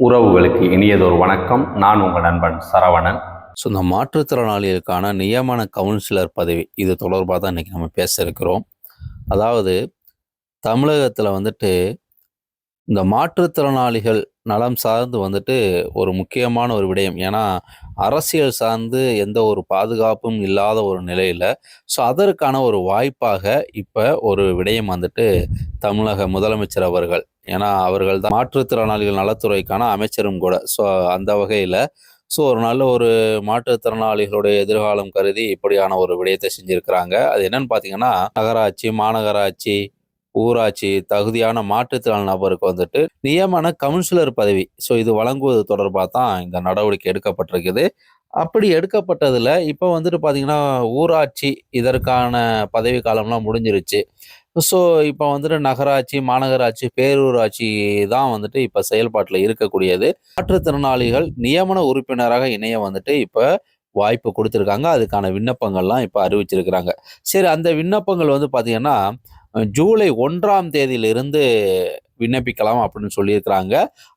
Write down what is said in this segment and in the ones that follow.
உறவுகளுக்கு இனியதொரு வணக்கம். நான் உங்கள் நண்பன் சரவணன். ஸோ இந்த மாற்றுத்திறனாளிகளுக்கான நியமன கவுன்சிலர் பதவி இது தொடர்பாக தான் இன்றைக்கி நம்ம பேச இருக்கிறோம். அதாவது தமிழகத்தில் வந்துட்டு இந்த மாற்றுத்திறனாளிகள் நலம் சார்ந்து வந்துட்டு ஒரு முக்கியமான ஒரு விடயம். ஏன்னா அரசியல் சார்ந்து எந்த ஒரு பாதுகாப்பும் இல்லாத ஒரு நிலையில் ஸோ அதற்கான ஒரு வாய்ப்பாக இப்போ ஒரு விடயம் வந்துட்டு தமிழக முதலமைச்சர் அவர்கள் ஏன்னா அவர்கள் தான் மாற்றுத்திறனாளிகள் நலத்துறைக்கான அமைச்சரும் கூட. ஸோ அந்த வகையில் ஸோ ஒரு நல்ல ஒரு மாற்றுத்திறனாளிகளுடைய எதிர்காலம் கருதி இப்படியான ஒரு விடயத்தை செஞ்சுருக்கிறாங்க. அது என்னன்னு பார்த்தீங்கன்னா நகராட்சி மாநகராட்சி ஊராட்சி தகுதியான மாற்றுத்திறன் நபருக்கு வந்துட்டு நியமன கவுன்சிலர் பதவி. ஸோ இது வழங்குவது தொடர்பாக தான் இந்த நடவடிக்கை எடுக்கப்பட்டிருக்குது. அப்படி எடுக்கப்பட்டதில் இப்போ வந்துட்டு பார்த்தீங்கன்னா ஊராட்சி இதற்கான பதவி காலம்லாம் முடிஞ்சிருச்சு. ஸோ இப்போ வந்துட்டு நகராட்சி மாநகராட்சி பேரூராட்சி தான் வந்துட்டு இப்போ செயல்பாட்டில் இருக்கக்கூடியது. மாற்றுத்திறனாளிகள் நியமன உறுப்பினராக இணைய வந்துட்டு இப்போ வாய்ப்பு கொடுத்துருக்காங்க. அதுக்கான விண்ணப்பங்கள்லாம் இப்போ அறிவிச்சிருக்கிறாங்க. சரி அந்த விண்ணப்பங்கள் வந்து பார்த்திங்கன்னா ஜூலை ஒன்றாம் தேதியிலிருந்து விண்ணப்பிக்கலாம் அப்படின்னு சொல்லியிருக்கிறாங்க.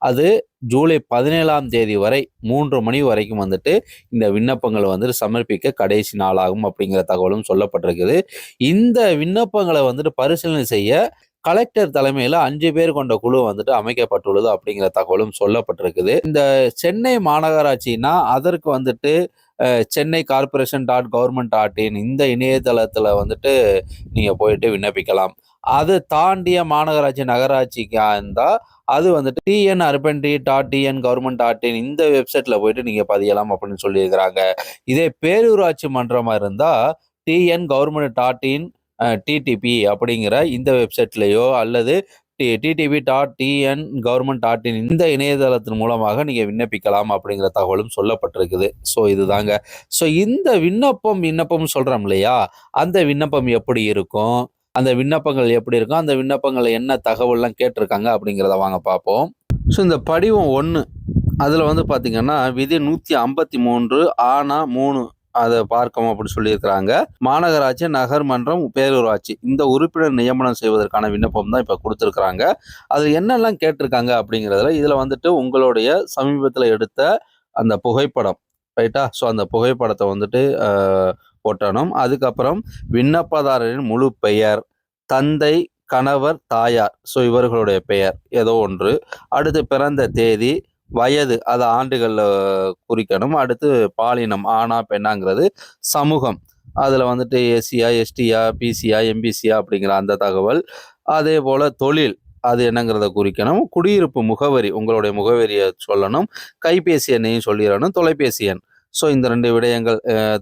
அது ஜூலை பதினேழாம் தேதி வரை மூன்று மணி வரைக்கும் வந்துட்டு இந்த விண்ணப்பங்களை வந்துட்டு சமர்ப்பிக்க கடைசி நாளாகும் அப்படிங்கிற தகவலும் சொல்லப்பட்டிருக்குது. இந்த விண்ணப்பங்களை வந்துட்டு பரிசீலனை செய்ய கலெக்டர் தலைமையில் அஞ்சு பேர் கொண்ட குழு வந்துட்டு அமைக்கப்பட்டுள்ளது அப்படிங்கிற தகவலும் சொல்லப்பட்டிருக்குது. இந்த சென்னை மாநகராட்சினா அதற்கு வந்துட்டு Chennai corporation dot government dot in இந்த இணையதளத்தில் வந்துட்டு நீங்கள் போயிட்டு விண்ணப்பிக்கலாம். அது தாண்டிய மாநகராட்சி நகராட்சிக்கு இருந்தால் அது வந்துட்டு TN urban tree dot TN government dot in இந்த வெப்சைட்டில் போயிட்டு நீங்கள் பதியலாம் அப்படின்னு சொல்லியிருக்கிறாங்க. இதே பேரூராட்சி மன்றமாக இருந்தால் TN government dot in DTP அப்படிங்கிற இந்த வெப்சைட்லேயோ அல்லது DTP dot TN government dot in இந்த இணையதளத்தின் மூலமாக நீங்கள் விண்ணப்பிக்கலாம் அப்படிங்கிற தகவலும் சொல்லப்பட்டிருக்குது. ஸோ இதுதாங்க. ஸோ இந்த விண்ணப்பம் விண்ணப்பம் சொல்கிறோம் இல்லையா? அந்த விண்ணப்பம் எப்படி இருக்கும்? அந்த விண்ணப்பங்கள் எப்படி இருக்கும் அந்த விண்ணப்பங்கள் என்ன தகவல்லாம் கேட்டிருக்காங்க அப்படிங்கிறத வாங்க பார்ப்போம். ஸோ இந்த படிவம் ஒன்று அதில் வந்து பார்த்திங்கன்னா விதி நூற்றி ஐம்பத்தி மூன்று ஆனா மூணு அதை பார்க்கணும் அப்படின்னு சொல்லியிருக்கிறாங்க. மாநகராட்சி நகர்மன்றம் பேரூராட்சி இந்த உறுப்பினர் நியமனம் செய்வதற்கான விண்ணப்பம் தான் இப்போ கொடுத்துருக்குறாங்க. அது என்னெல்லாம் கேட்டிருக்காங்க அப்படிங்கிறதுல இதில் வந்துட்டு உங்களுடைய சமீபத்தில் எடுத்த அந்த புகைப்படம் ரைட்டா ஸோ அந்த புகைப்படத்தை வந்துட்டு போட்டணும் அதுக்கப்புறம் விண்ணப்பதாரரின் முழு பெயர் தந்தை கணவர் தாயார். ஸோ இவர்களுடைய பெயர் ஏதோ ஒன்று. அடுத்து பிறந்த தேதி வயது அது ஆண்டுகளில் குறிக்கணும். அடுத்து பாலினம் ஆனா பெண்ணாங்கிறது சமூகம். அதில் வந்துட்டு எஸ்சியா எஸ்டியா பிசியா எம்பிசியா அப்படிங்கிற அந்த தகவல். அதே போல் தொழில் அது என்னங்கிறத குறிக்கணும். குடியிருப்பு முகவரி உங்களுடைய முகவரியை சொல்லணும். கைபேசி எண்ணையும் சொல்லிடணும். தொலைபேசி எண். ஸோ இந்த ரெண்டு விடயங்கள்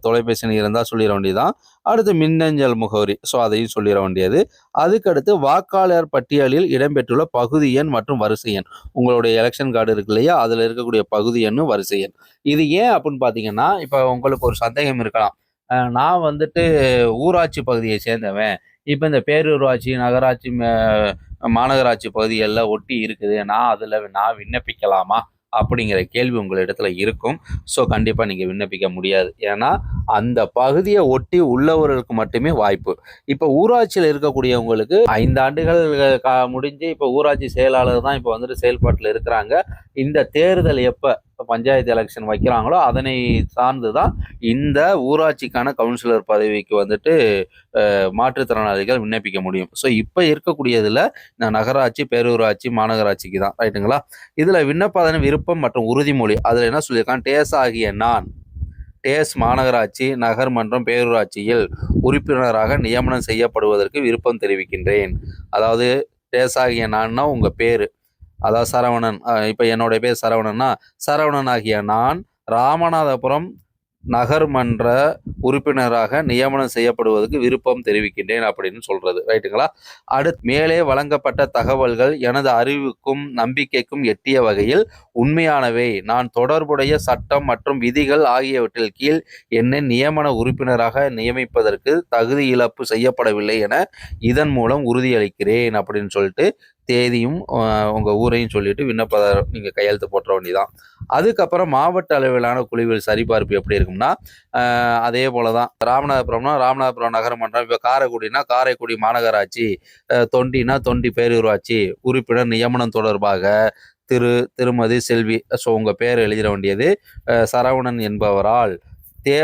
தொலைபேசி இருந்தால் சொல்லிட வேண்டியதான் அடுத்து மின்னஞ்சல் முகவரி. ஸோ அதையும் சொல்லிட வேண்டியது. அதுக்கடுத்து வாக்காளர் பட்டியலில் இடம்பெற்றுள்ள பகுதி எண் மற்றும் வரிசை எண். உங்களுடைய எலெக்ஷன் கார்டு இருக்கு இல்லையா? அதில் இருக்கக்கூடிய பகுதி எண்ணும் வரிசை எண். இது ஏன் அப்படின்னு பார்த்தீங்கன்னா இப்போ உங்களுக்கு ஒரு சந்தேகம் இருக்கலாம். நான் வந்துட்டு ஊராட்சி பகுதியை சேர்ந்தவன். இப்போ இந்த பேரூராட்சி நகராட்சி மாநகராட்சி பகுதிகளில் ஒட்டி இருக்குது. நான் அதில் நான் விண்ணப்பிக்கலாமா? அப்படிங்கிற கேள்வி உங்களிடத்துல இருக்கும். ஸோ கண்டிப்பாக நீங்கள் விண்ணப்பிக்க முடியாது. ஏன்னா அந்த பகுதியை ஒட்டி உள்ளவர்களுக்கு மட்டுமே வாய்ப்பு. இப்போ ஊராட்சியில் இருக்கக்கூடியவங்களுக்கு ஐந்து ஆண்டுகள் முடிஞ்சு இப்போ ஊராட்சி செயலாளர் தான் இப்போ வந்துட்டு செயல்பாட்டில் இருக்கிறாங்க. இந்த தேர்தல் எப்போ பஞ்சாயத்து எலெக்ஷன் வைக்கிறாங்களோ அதனை சார்ந்து தான் இந்த ஊராட்சிக்கான கவுன்சிலர் பதவிக்கு வந்துட்டு மாற்றுத்திறனாளிகள் விண்ணப்பிக்க முடியும். ஸோ இப்போ இருக்கக்கூடியதில் இந்த நகராட்சி பேரூராட்சி மாநகராட்சிக்கு தான் ரைட்டுங்களா இதில் விண்ணப்பதன விருப்பம் மற்றும் உறுதிமொழி. அதில் என்ன சொல்லியிருக்கான்? டேஸ் ஆகிய நான் டேஸ் மாநகராட்சி நகர்மன்றம் பேரூராட்சியில் உறுப்பினராக நியமனம் செய்யப்படுவதற்கு விருப்பம் தெரிவிக்கின்றேன். அதாவது டேஸ் ஆகிய நான்னா உங்கள் பேர். அதாவது சரவணன் இப்போ என்னுடைய பேர் சரவணன்னா சரவணன் ஆகிய நான் ராமநாதபுரம் நகர்மன்ற உறுப்பினராக நியமனம் செய்யப்படுவதற்கு விருப்பம் தெரிவிக்கின்றேன் அப்படின்னு சொல்றது. ரைட்டுங்களா? அடுத்து மேலே வழங்கப்பட்ட தகவல்கள் எனது அறிவுக்கும் நம்பிக்கைக்கும் எட்டிய வகையில் உண்மையானவை. நான் தொடர்புடைய சட்டம் மற்றும் விதிகள் ஆகியவற்றில் கீழ் என்னை நியமன உறுப்பினராக நியமிப்பதற்கு தகுதி இழப்பு செய்யப்படவில்லை என இதன் மூலம் உறுதியளிக்கிறேன் அப்படின்னு சொல்லிட்டு தேதியும் உங்கள் ஊரையும் சொல்லிட்டு விண்ணப்பதாரம் நீங்கள் கையெழுத்து போட்டுற வேண்டியதான் அதுக்கப்புறம் மாவட்ட அளவிலான குழுவில் சரிபார்ப்பு எப்படி இருக்கும்னா அதே போல தான் ராமநாதபுரம்னா ராமநாதபுரம் நகரமன்றம் இப்போ காரைக்குடினா காரைக்குடி மாநகராட்சி தொண்டினா தொண்டி பேரூராட்சி உறுப்பினர் நியமனம் தொடர்பாக திரு திருமதி செல்வி ஸோ உங்கள் பேர் எழுதிட வேண்டியது சரவணன் என்பவரால் தே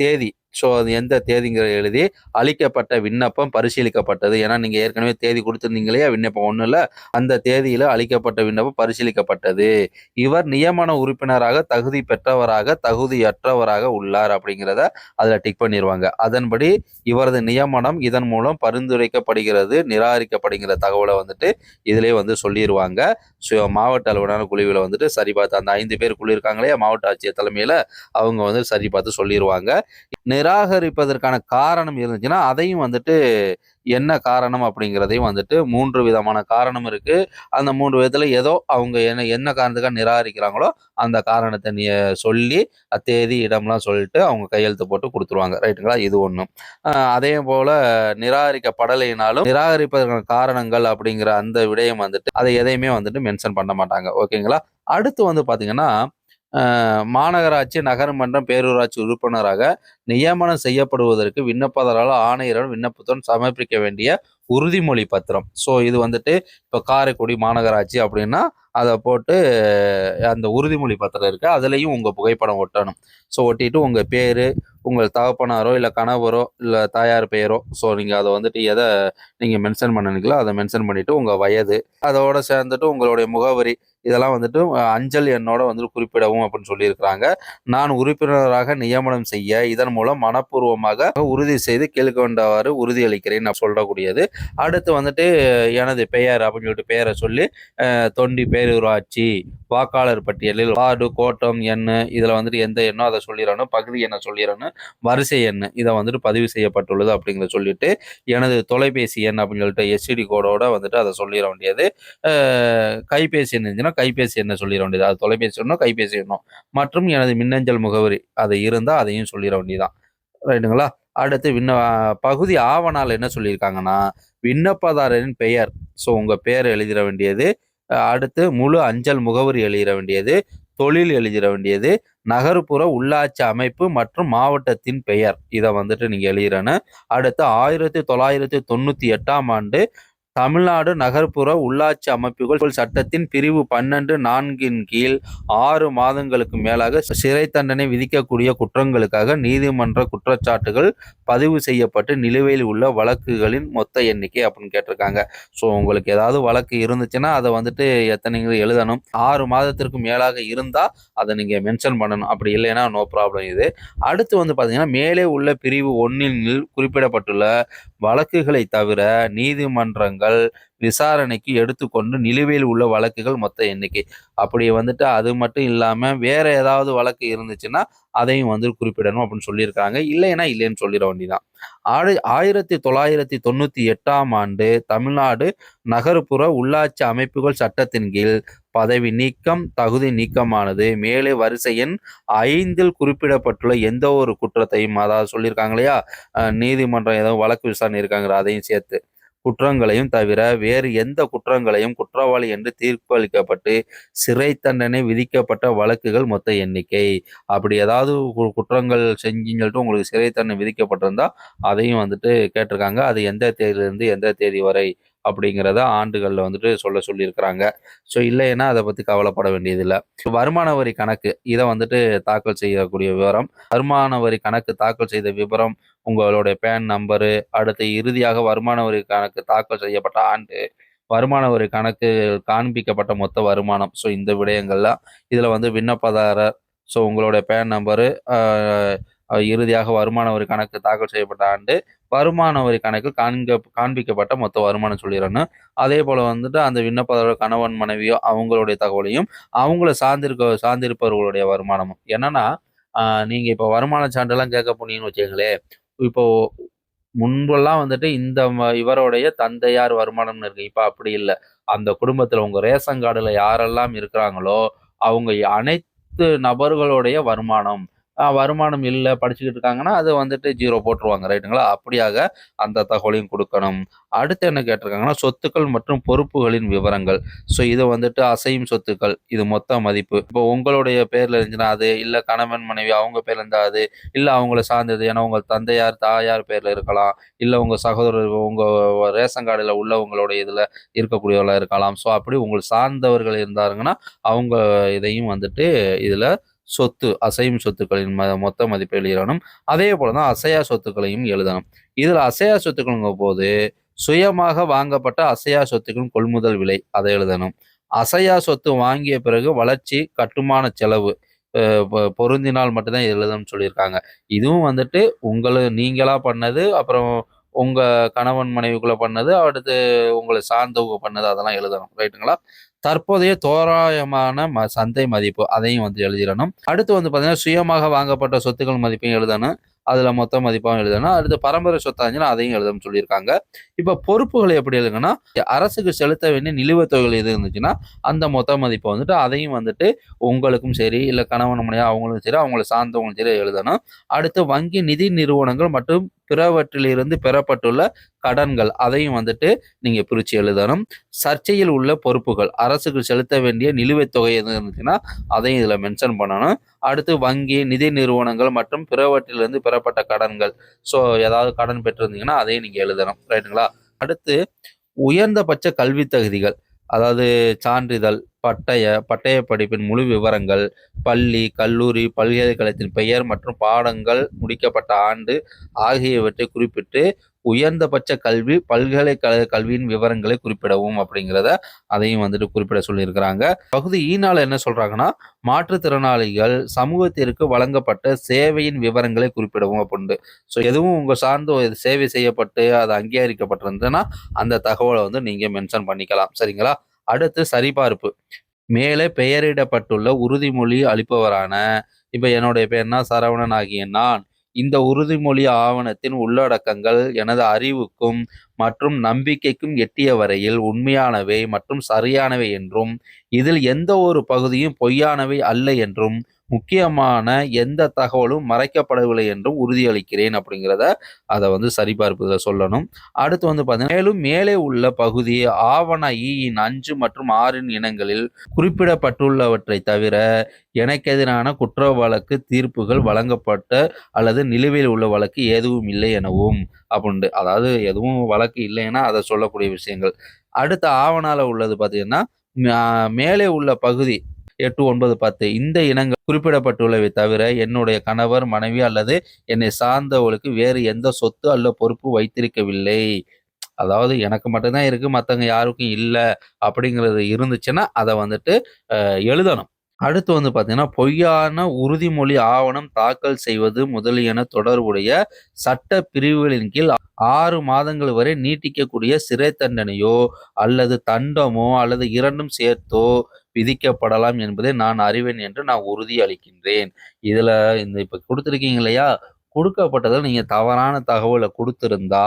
தேதி ஸோ அது எந்த தேதிங்கிற எழுதி அளிக்கப்பட்ட விண்ணப்பம் பரிசீலிக்கப்பட்டது. ஏன்னா நீங்கள் ஏற்கனவே தேதி கொடுத்துருந்தீங்களே விண்ணப்பம் ஒன்றும் இல்லை. அந்த தேதியில் அளிக்கப்பட்ட விண்ணப்பம் பரிசீலிக்கப்பட்டது. இவர் நியமன உறுப்பினராக தகுதி பெற்றவராக தகுதியற்றவராக உள்ளார் அப்படிங்கிறத அதில் டிக் பண்ணிடுவாங்க அதன்படி இவரது நியமனம் இதன் மூலம் பரிந்துரைக்கப்படுகிறது நிராகரிக்கப்படுகிற தகவலை வந்துட்டு இதிலே வந்து சொல்லிடுவாங்க ஸோ மாவட்ட அளவிலான குழுவில் வந்துட்டு சரி பார்த்து அந்த ஐந்து பேர் குழு இருக்காங்களே மாவட்ட ஆட்சியர் தலைமையில் அவங்க வந்து சரி பார்த்து சொல்லிடுவாங்க நிராகரிப்பதற்கான காரணம் இருந்துச்சுன்னா அதையும் வந்துட்டு என்ன காரணம் அப்படிங்கிறதையும் வந்துட்டு மூன்று விதமான காரணம் இருக்கு. அந்த மூன்று விதத்துல ஏதோ அவங்க என்ன என்ன காரணத்துக்காக நிராகரிக்கிறாங்களோ அந்த காரணத்தை நீ சொல்லி தேதி இடம்லாம் சொல்லிட்டு அவங்க கையெழுத்து போட்டு கொடுத்துருவாங்க. ரைட்டுங்களா இது ஒன்றும் அதே போல நிராகரிக்கப்படலைனாலும் நிராகரிப்பதற்கான காரணங்கள் அப்படிங்கிற அந்த விடயம் வந்துட்டு அதை எதையுமே வந்துட்டு மென்ஷன் பண்ண மாட்டாங்க. ஓகேங்களா அடுத்து வந்து பாத்தீங்கன்னா மாநகராட்சி நகரமன்றம் பேரூராட்சி உறுப்பினராக நியமனம் செய்யப்படுவதற்கு விண்ணப்பதாரால் ஆணையரிடம் விண்ணப்பத்துடன் சமர்ப்பிக்க வேண்டிய உறுதிமொழி பத்திரம். ஸோ இது வந்துட்டு இப்போ காரைக்குடி மாநகராட்சி அப்படின்னா அதை போட்டு அந்த உறுதிமொழி பத்திரம் இருக்கு. அதுலேயும் உங்கள் புகைப்படம் ஒட்டணும். ஸோ ஒட்டிட்டு உங்கள் பேர் உங்கள் தகப்பனாரோ இல்லை கணவரோ இல்லை தாயார் பெயரோ ஸோ நீங்கள் அதை வந்துட்டு எதை நீங்கள் மென்ஷன் பண்ணணுங்களோ அதை மென்ஷன் பண்ணிவிட்டு உங்கள் வயது அதோட சேர்ந்துட்டு உங்களுடைய முகவரி இதெல்லாம் வந்துட்டு அஞ்சல் எண்ணோட வந்து குறிப்பிடவும் அப்படின்னு சொல்லியிருக்கிறாங்க. நான் உறுப்பினராக நியமனம் செய்ய இதன் மூலம் மனப்பூர்வமாக உறுதி செய்து கீழ்கொண்டவாறு உறுதியளிக்கிறேன் நான் சொல்லக்கூடியது. அடுத்து வந்துட்டு எனது பெயர் அப்படின்னு சொல்லிட்டு பெயரை சொல்லி தொண்டி பேரூராட்சி வாக்காளர் பட்டியலில் வார்டு கோட்டம் எண்ணு இதில் வந்துட்டு எந்த எண்ணோ அதை சொல்லிடணும். பகுதி எண்ணை சொல்லிடணும். வரிசை எண் இதை வந்துட்டு பதிவு செய்யப்பட்டுள்ளது அப்படிங்கிறத சொல்லிட்டு எனது தொலைபேசி எண் அப்படின்னு சொல்லிட்டு எஸ்டிடி கோடோட வந்துட்டு அதை சொல்லிட வேண்டியது. கைபேசி எண் இருந்துச்சுன்னா கைபேசி என்ன சொல்லிட வேண்டியது? அது தொலைபேசி ஒன்றும் கைபேசி ஒன்றும் மற்றும் எனது மின்னஞ்சல் முகவரி அது இருந்தால் அதையும் சொல்லிட வேண்டியதான் ரைட்டுங்களா? அடுத்து விண்ண பகுதி ஆவணால் என்ன சொல்லியிருக்காங்கன்னா விண்ணப்பதாரரின் பெயர். ஸோ உங்கள் பெயர் எழுதிட வேண்டியது அடுத்து முழு அஞ்சல் முகவரி எழுதிட வேண்டியது தொழில் எழுதிட வேண்டியது நகர்ப்புற உள்ளாட்சி அமைப்பு மற்றும் மாவட்டத்தின் பெயர். இதை வந்துட்டு நீங்கள் எழுதிடணும். அடுத்து ஆயிரத்தி தொள்ளாயிரத்தி தொண்ணூற்றி எட்டாம் ஆண்டு தமிழ்நாடு நகர்ப்புற உள்ளாட்சி அமைப்புகள் சட்டத்தின் பிரிவு பன்னெண்டு நான்கின் கீழ் ஆறு மாதங்களுக்கு மேலாக சிறை தண்டனை விதிக்கக்கூடிய குற்றங்களுக்காக நீதிமன்ற குற்றச்சாட்டுகள் பதிவு செய்யப்பட்டு நிலுவையில் உள்ள வழக்குகளின் மொத்த எண்ணிக்கை அப்படின்னு கேட்டிருக்காங்க. ஸோ உங்களுக்கு ஏதாவது வழக்கு இருந்துச்சுன்னா அதை வந்துட்டு எத்தனைங்க எழுதணும்? ஆறு மாதத்திற்கு மேலாக இருந்தால் அதை நீங்கள் மென்ஷன் பண்ணணும். அப்படி இல்லைன்னா நோ ப்ராப்ளம் இது. அடுத்து வந்து பார்த்தீங்கன்னா மேலே உள்ள பிரிவு ஒன்றில் குறிப்பிடப்பட்டுள்ள வழக்குகளை தவிர நீதிமன்றங்கள் விசாரணைக்கு எடுத்துக்கொண்டு நிலுவையில் உள்ள வழக்குகள் மொத்த எண்ணிக்கை. அப்படி வந்துட்டு அது மட்டும் இல்லாமல் வேற ஏதாவது வழக்கு இருந்துச்சுன்னா அதையும் வந்து குறிப்பிடணும் அப்படின்னு சொல்லியிருக்காங்க. இல்லைன்னா இல்லைன்னு சொல்லிட வேண்டிதான் ஆடு ஆயிரத்தி தொள்ளாயிரத்தி தொண்ணூற்றி எட்டாம் ஆண்டு தமிழ்நாடு நகர்ப்புற உள்ளாட்சி அமைப்புகள் சட்டத்தின் கீழ் பதவி நீக்கம் தகுதி நீக்கமானது. மேலே வரிசை எண் ஐந்தில் குறிப்பிடப்பட்டுள்ள எந்த ஒரு குற்றத்தையும் அதாவது சொல்லியிருக்காங்க இல்லையா நீதிமன்றம் ஏதோ வழக்கு விசாரணை இருக்காங்கிற அதையும் சேர்த்து குற்றங்களையும் தவிர வேறு எந்த குற்றங்களையும் குற்றவாளி என்று தீர்ப்பளிக்கப்பட்டு சிறை தண்டனை விதிக்கப்பட்ட வழக்குகள் மொத்த எண்ணிக்கை. அப்படி ஏதாவது கு- குற்றங்கள் செஞ்சுன்னு சொல்லிட்டு உங்களுக்கு சிறை தண்டனை விதிக்கப்பட்டிருந்தா அதையும் வந்துட்டு கேட்டிருக்காங்க. அது எந்த தேதியிலிருந்து எந்த தேதி வரை அப்படிங்கிறத ஆண்டுகளில் வந்துட்டு சொல்ல சொல்லியிருக்கிறாங்க. ஸோ இல்லைன்னா அதை பற்றி கவலைப்பட வேண்டியதில்லை. வருமான வரி கணக்கு இதை வந்துட்டு தாக்கல் செய்யக்கூடிய விவரம். வருமான வரி கணக்கு தாக்கல் செய்த விவரம் உங்களுடைய பேன் நம்பரு அடுத்து இறுதியாக வருமான வரி கணக்கு தாக்கல் செய்யப்பட்ட ஆண்டு வருமான வரி கணக்கு காண்பிக்கப்பட்ட மொத்த வருமானம். ஸோ இந்த விடயங்கள்லாம் இதில் வந்து விண்ணப்பதாரர் ஸோ உங்களுடைய பேன் நம்பரு இறுதியாக வருமான வரி கணக்கு தாக்கல் செய்யப்பட்ட ஆண்டு வருமான வரி கணக்கில் காண்க காண்பிக்கப்பட்ட மொத்த வருமானம் சொல்லிடணும். அதே போல் வந்துட்டு அந்த விண்ணப்பதாரோட கணவன் மனைவியோ அவங்களுடைய தகவலையும் அவங்கள சார்ந்திருக்க சார்ந்திருப்பவர்களுடைய வருமானமும். என்னன்னா நீங்கள் இப்போ வருமான சான்றெல்லாம் கேட்க போனீங்கன்னு வச்சுங்களேன் இப்போ முன்பெல்லாம் வந்துட்டு இந்த இவருடைய தந்தையார் வருமானம்னு இருக்கு. இப்போ அப்படி இல்லை. அந்த குடும்பத்தில் உங்க ரேஷன் கார்டுல யாரெல்லாம் இருக்கிறாங்களோ அவங்க அனைத்து நபர்களுடைய வருமானம் வருமானம் இல்லை படிச்சுக்கிட்டு இருக்காங்கன்னா அது வந்துட்டு ஜீரோ போட்டுருவாங்க ரைட்டுங்களா அப்படியாக அந்த தகவலையும் கொடுக்கணும். அடுத்து என்ன கேட்டிருக்காங்கன்னா சொத்துக்கள் மற்றும் பொறுப்புகளின் விவரங்கள். ஸோ இது வந்துட்டு அசையும் சொத்துக்கள். இது மொத்த மதிப்பு. இப்போ உங்களுடைய பேரில் இருந்துச்சுன்னா அது இல்லை கணவன் மனைவி அவங்க பேர்ல இருந்தால் அது இல்லை அவங்கள சார்ந்தது ஏன்னா உங்கள் தந்தையார் தாயார் பேரில் இருக்கலாம் இல்லை உங்கள் சகோதரர் உங்கள் ரேஷன் கார்டில் உள்ளவங்களுடைய இதில் இருக்கக்கூடியவர்களாக இருக்கலாம். ஸோ அப்படி உங்கள் சார்ந்தவர்கள் இருந்தாருங்கன்னா அவங்க இதையும் வந்துட்டு இதில் சொத்து அசையும் சொத்துக்களின் ம மொத்த மதிப்பை எழுதணும் அதே போல தான் அசையா சொத்துக்களையும் எழுதணும் இதில் அசையா சொத்துக்கள்ங்கும் போது சுயமாக வாங்கப்பட்ட அசையா சொத்துக்களின் கொள்முதல் விலை அதை எழுதணும். அசையா சொத்து வாங்கிய பிறகு வளர்ச்சி கட்டுமான செலவு பொ- பொருந்தினால் மட்டும்தான் எழுதணும்னு சொல்லியிருக்காங்க. இதுவும் வந்துட்டு உங்களை நீங்களா பண்ணது அப்புறம் உங்கள் கணவன் மனைவிக்குள்ளே பண்ணது அடுத்து உங்களை சார்ந்தவங்க பண்ணது அதெல்லாம் எழுதணும். ரைட்டுங்களா? தற்போதைய தோராயமான ம சந்தை மதிப்பு அதையும் வந்து எழுதிடணும். அடுத்து வந்து பார்த்தீங்கன்னா சுயமாக வாங்கப்பட்ட சொத்துக்கள் மதிப்பையும் எழுதணும். அதில் மொத்த மதிப்பாகவும் எழுதணும். அடுத்து பரம்பரை சொத்தா அதையும் எழுதணும்னு சொல்லியிருக்காங்க. இப்போ பொறுப்புகளை எப்படி எழுதுங்கன்னா அரசுக்கு செலுத்த வேண்டிய நிலுவைத் தொகைகள் எது இருந்துச்சுன்னா அந்த மொத்த மதிப்பை வந்துட்டு அதையும் வந்துட்டு உங்களுக்கும் சரி இல்லை கணவன் மனைவி அவங்களுக்கும் சரி அவங்களை சார்ந்தவங்களும் சரி எழுதணும். அடுத்து வங்கி நிதி நிறுவனங்கள் மற்றும் பிறவற்றிலிருந்து பெறப்பட்டுள்ள கடன்கள். அதையும் வந்துட்டு நீங்க பிரிச்சு எழுதணும். சர்ச்சையில் உள்ள பொறுப்புகள். அரசுக்கு செலுத்த வேண்டிய நிலுவைத் தொகை எது இருந்துச்சுன்னா அதையும் இதுல மென்ஷன் பண்ணணும். அடுத்து வங்கி நிதி நிறுவனங்கள் மற்றும் பிறவற்றிலிருந்து பெறப்பட்ட கடன்கள். ஸோ ஏதாவது கடன் பெற்றிருந்தீங்கன்னா அதையும் நீங்க எழுதணும். ரைட்டுங்களா அடுத்து உயர்ந்தபட்ச கல்வி தகுதிகள். அதாவது சான்றிதழ் பட்டய பட்டய படிப்பின் முழு விவரங்கள் பள்ளி கல்லூரி பல்கலைக்கழகத்தின் பெயர் மற்றும் பாடங்கள் முடிக்கப்பட்ட ஆண்டு ஆகியவற்றை குறிப்பிட்டு உயர்ந்தபட்ச கல்வி பல்கலைக்கழக கல்வியின் விவரங்களை குறிப்பிடவும் அப்படிங்கிறத அதையும் வந்துட்டு குறிப்பிட சொல்லியிருக்கிறாங்க. பகுதி ஈனால் என்ன சொல்றாங்கன்னா மாற்றுத்திறனாளிகள் சமூகத்திற்கு வழங்கப்பட்ட சேவையின் விவரங்களை குறிப்பிடவும் அப்படின்ட்டு. ஸோ எதுவும் உங்கள் சார்ந்து ஒரு சேவை செய்யப்பட்டு அது அங்கீகரிக்கப்பட்டிருந்ததுன்னா அந்த தகவலை வந்து நீங்கள் மென்ஷன் பண்ணிக்கலாம். சரிங்களா? அடுத்து சரிபார்ப்பு. மேலே பெயரிடப்பட்டுள்ள உறுதிமொழி அளிப்பவரான இப்போ என்னுடைய பேர்னா சரவணன் ஆகிய நான். இந்த உறுதிமொழி ஆவணத்தின் உள்ளடக்கங்கள் எனது அறிவுக்கும் மற்றும் நம்பிக்கைக்கும் எட்டிய வரையில் உண்மையானவை மற்றும் சரியானவை என்றும் இதில் எந்த ஒரு பகுதியும் பொய்யானவை அல்ல என்றும் முக்கியமான எந்த தகவலும் மறைக்கப்படவில்லை என்றும் உறுதியளிக்கிறேன் அப்படிங்கிறத அதை வந்து சரிபார்ப்புல சொல்லணும். அடுத்து வந்து பார்த்தீங்கன்னா மேலும் மேலே உள்ள பகுதி ஆவண ஈயின் அஞ்சு மற்றும் ஆறின் இனங்களில் குறிப்பிடப்பட்டுள்ளவற்றை தவிர எனக்கு எதிரான குற்ற வழக்கு தீர்ப்புகள் வழங்கப்பட்ட அல்லது நிலுவையில் உள்ள வழக்கு எதுவும் இல்லை எனவும் அப்படின்ட்டு அதாவது எதுவும் வழக்கு இல்லைன்னா அதை சொல்லக்கூடிய விஷயங்கள். அடுத்த ஆவணால உள்ளது பார்த்தீங்கன்னா மேலே உள்ள பகுதி எட்டு ஒன்பது பத்து. இந்த இனங்கள் குறிப்பிடப்பட்டுள்ளவை தவிர என்னுடைய கணவர் மனைவி அல்லது என்னை சார்ந்தவர்களுக்கு வேறு எந்த சொத்து அல்ல பொறுப்பு வைத்திருக்கவில்லை. அதாவது எனக்கு மட்டும்தான் இருக்கு மற்றவங்க யாருக்கும் இல்லை அப்படிங்கிறது இருந்துச்சுன்னா அதை வந்துட்டு எழுதணும். அடுத்து வந்து பார்த்தீங்கன்னா பொய்யான உறுதிமொழி ஆவணம் தாக்கல் செய்வது முதலியன தொடர்புடைய சட்ட பிரிவுகளின் கீழ் ஆறு மாதங்கள் வரை நீட்டிக்கக்கூடிய சிறை தண்டனையோ அல்லது தண்டமோ அல்லது இரண்டும் சேர்த்தோ விதிக்கப்படலாம் என்பதை நான் அறிவேன் என்று நான் உறுதி அளிக்கின்றேன் இதில் இந்த இப்போ கொடுத்துருக்கீங்க இல்லையா? கொடுக்கப்பட்டதை நீங்கள் தவறான தகவலை கொடுத்துருந்தா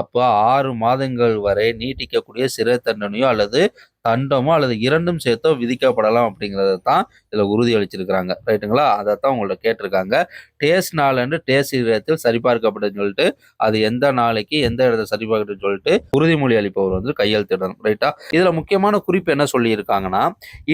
அப்போ ஆறு மாதங்கள் வரை நீட்டிக்கக்கூடிய சிறை தண்டனையோ அல்லது தண்டமோ அல்லது இரண்டும் சேர்த்தோ விதிக்கப்படலாம் அப்படிங்கிறத தான் இதில் உறுதி அளிச்சிருக்கிறாங்க ரைட்டுங்களா? அதை தான் உங்கள்ட்ட கேட்டிருக்காங்க. டேஸ்ட் நாளன்று டேஸ்ட் இடத்தில் சரிபார்க்கப்பட்டதுன்னு சொல்லிட்டு அது எந்த நாளைக்கு எந்த இடத்துல சரிபார்க்கணும்னு சொல்லிட்டு உறுதிமொழி அளிப்பவர் வந்து கையெழுத்திடணும் ரைட்டா? இதில் முக்கியமான குறிப்பு என்ன சொல்லியிருக்காங்கன்னா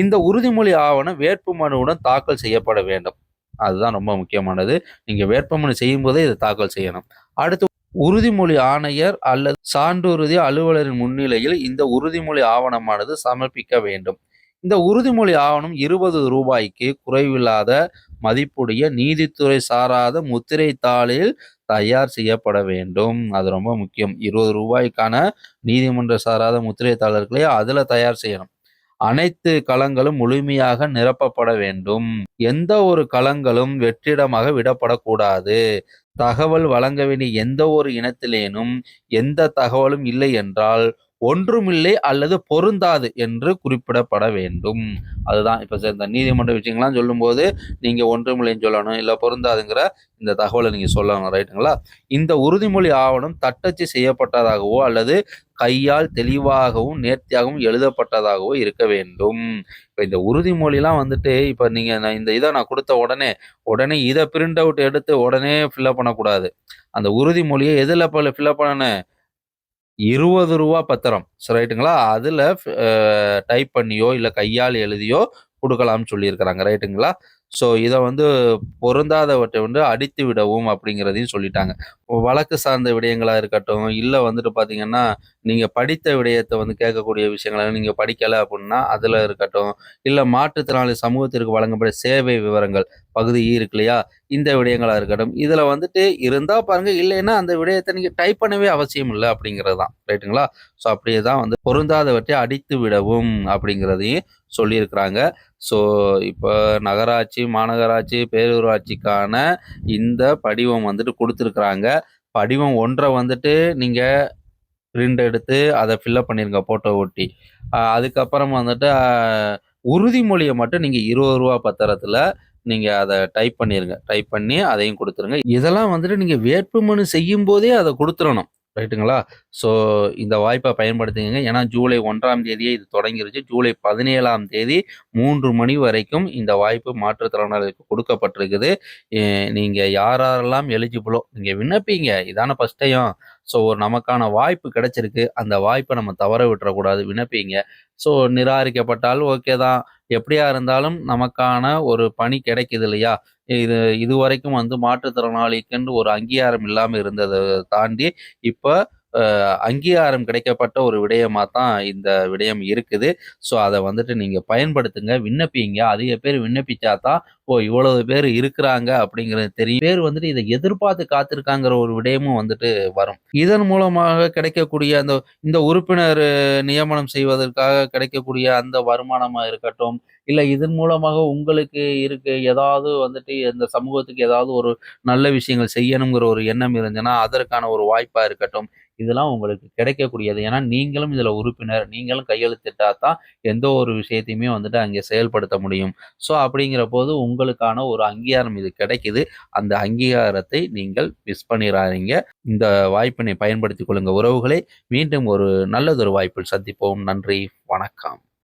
இந்த உறுதிமொழி ஆவணம் வேட்புமனுவுடன் தாக்கல் செய்யப்பட வேண்டும். அதுதான் ரொம்ப முக்கியமானது. நீங்கள் வேட்புமனு செய்யும் போதே இதை தாக்கல் செய்யணும். அடுத்து உறுதிமொழி ஆணையர் அல்லது சான்றுறுதி அலுவலரின் முன்னிலையில் இந்த உறுதிமொழி ஆவணமானது சமர்ப்பிக்க வேண்டும். இந்த உறுதிமொழி ஆவணம் இருபது ரூபாய்க்கு குறைவில்லாத மதிப்புடைய நீதித்துறை சாராத முத்திரை தாளில் தயார் செய்யப்பட வேண்டும். அது ரொம்ப முக்கியம். இருபது ரூபாய்க்கான நீதிமன்ற சாராத முத்திரை தாள் இருக்கு தயார் செய்யணும். அனைத்து களங்களும் முழுமையாக நிரப்பப்பட வேண்டும். எந்த ஒரு களங்களும் வெற்றிடமாக விடப்படக்கூடாது. தகவல் வழங்க வேண்டிய எந்த ஒரு இனத்திலேனும் எந்த தகவலும் இல்லை என்றால் ஒன்றுமில்லை அல்லது பொருந்தாது என்று குறிப்பிடப்பட வேண்டும். அதுதான் இப்போ இந்த நீதிமன்ற விஷயங்கள்லாம் சொல்லும்போது நீங்கள் ஒன்றுமில்லைன்னு சொல்லணும் இல்லை பொருந்தாதுங்கிற இந்த தகவலை நீங்கள் சொல்லணும் ரைட்டுங்களா? இந்த உறுதிமொழி ஆவணம் தட்டச்சு செய்யப்பட்டதாகவோ அல்லது கையால் தெளிவாகவும் நேர்த்தியாகவும் எழுதப்பட்டதாகவோ இருக்க வேண்டும். இப்போ இந்த உறுதிமொழிலாம் வந்துட்டு இப்போ நீங்கள் நான் இந்த இதை நான் கொடுத்த உடனே உடனே இதை பிரிண்ட் அவுட் எடுத்து உடனே ஃபில்அப் பண்ணக்கூடாது. அந்த உறுதிமொழியை எதில் ஃபில்அப் பண்ணணும் இருபது ரூபா பத்திரம். ரைட்டுங்களா? அதில் டைப் பண்ணியோ இல்லை கையால் எழுதியோ கொடுக்கலாம்னு சொல்லியிருக்கிறாங்க. ரைட்டுங்களா? ஸோ இதை வந்து பொருந்தாதவற்றை வந்து அடித்து விடவும் அப்படிங்கிறதையும் சொல்லிட்டாங்க. வழக்கு சார்ந்த விடயங்களாக இருக்கட்டும் இல்லை வந்துட்டு பார்த்தீங்கன்னா நீங்கள் படித்த விடயத்தை வந்து கேட்கக்கூடிய விஷயங்களை நீங்கள் படிக்கலை அப்படின்னா அதில் இருக்கட்டும். இல்லை மாற்றுத்திறனாளி சமூகத்திற்கு வழங்கப்பட்ட சேவை விவரங்கள் பகுதி இருக்கு இல்லையா? இந்த விடயங்களாக இருக்கட்டும். இதில் வந்துட்டு இருந்தால் பாருங்கள் இல்லைன்னா அந்த விடயத்தை நீங்கள் டைப் பண்ணவே அவசியம் இல்லை அப்படிங்கிறது தான் ரைட்டுங்களா ஸோ அப்படியே தான் வந்து பொருந்தாதவற்றை அடித்து விடவும் அப்படிங்கிறதையும் சொல்லியிருக்கிறாங்க. ஸோ இப்போ நகராட்சி மாநகராட்சி பேரூராட்சிக்கான இந்த படிவம் வந்துட்டு கொடுத்துருக்குறாங்க. படிவம் ஒன்றை வந்துட்டு நீங்கள் பிரிண்ட் எடுத்து அதை ஃபில்லப் பண்ணிருங்க ஃபோட்டோ ஒட்டி. அதுக்கப்புறம் வந்துட்டு உறுதிமொழியை மட்டும் நீங்கள் இருபது ரூபா பத்திரத்தில் நீங்கள் அதை டைப் பண்ணிடுங்க டைப் பண்ணி அதையும் கொடுத்துருங்க. இதெல்லாம் வந்துட்டு நீங்கள் வேட்புமனு செய்யும் போதே அதை கொடுத்துடணும் ரைட்டுங்களா ஸோ இந்த வாய்ப்பை பயன்படுத்திங்க ஏன்னா ஜூலை ஒன்றாம் தேதியே இது தொடங்கிருச்சு. ஜூலை பதினேழாம் தேதி மூன்று மணி வரைக்கும் இந்த வாய்ப்பு மாற்றுத்திறனாளிகளுக்கு கொடுக்கப்பட்டிருக்குது. நீங்கள் யாரெல்லாம் எலிஜிபிளோ நீங்கள் விண்ணப்பிங்க. இதான ஃபஸ்ட் டைம் ஸோ ஒரு நமக்கான வாய்ப்பு கிடைச்சிருக்கு. அந்த வாய்ப்பை நம்ம தவற விட்டுறக்கூடாது. விண்ணப்பிங்க. ஸோ நிராகரிக்கப்பட்டால் ஓகே தான். எப்படியா இருந்தாலும் நமக்கான ஒரு பணி கிடைக்குது இல்லையா? இது இது வரைக்கும் வந்து மாற்றுத்திறனாளிக்குன்னு ஒரு அங்கீகாரம் இல்லாமல் இருந்ததை தாண்டி இப்போ அங்கீகாரம் கிடைக்கப்பட்ட ஒரு விடயமாக தான் இந்த விடயம் இருக்குது. ஸோ அதை வந்துட்டு நீங்கள் பயன்படுத்துங்க. விண்ணப்பிங்க. அதிக பேர் விண்ணப்பிச்சா தான் ஓ இவ்வளவு பேர் இருக்கிறாங்க அப்படிங்கிறது தெரியும். பேர் வந்துட்டு இதை எதிர்பார்த்து காத்திருக்காங்கிற ஒரு விடயமும் வந்துட்டு வரும். இதன் மூலமாக கிடைக்கக்கூடிய அந்த இந்த உறுப்பினர் நியமனம் செய்வதற்காக கிடைக்கக்கூடிய அந்த வருமானமாக இருக்கட்டும் இல்லை இதன் மூலமாக உங்களுக்கு இருக்கு ஏதாவது வந்துட்டு இந்த சமூகத்துக்கு ஏதாவது ஒரு நல்ல விஷயங்கள் செய்யணுங்கிற ஒரு எண்ணம் இருந்துச்சுன்னா அதற்கான ஒரு வாய்ப்பாக இருக்கட்டும். இதெல்லாம் உங்களுக்கு கிடைக்கக்கூடியது. ஏன்னா நீங்களும் இதில் உறுப்பினர் நீங்களும் கையெழுத்திட்டா தான் எந்த ஒரு விஷயத்தையுமே வந்துட்டு அங்கே செயல்படுத்த முடியும். ஸோ அப்படிங்கிற போது உங்களுக்கான ஒரு அங்கீகாரம் இது கிடைக்குது. அந்த அங்கீகாரத்தை நீங்கள் மிஸ் பண்ணிடாதீங்க இந்த வாய்ப்பினை பயன்படுத்திக் கொள்ளுங்க உறவுகளை. மீண்டும் ஒரு நல்லதொரு வாய்ப்பில் சந்திப்போம். நன்றி. வணக்கம்.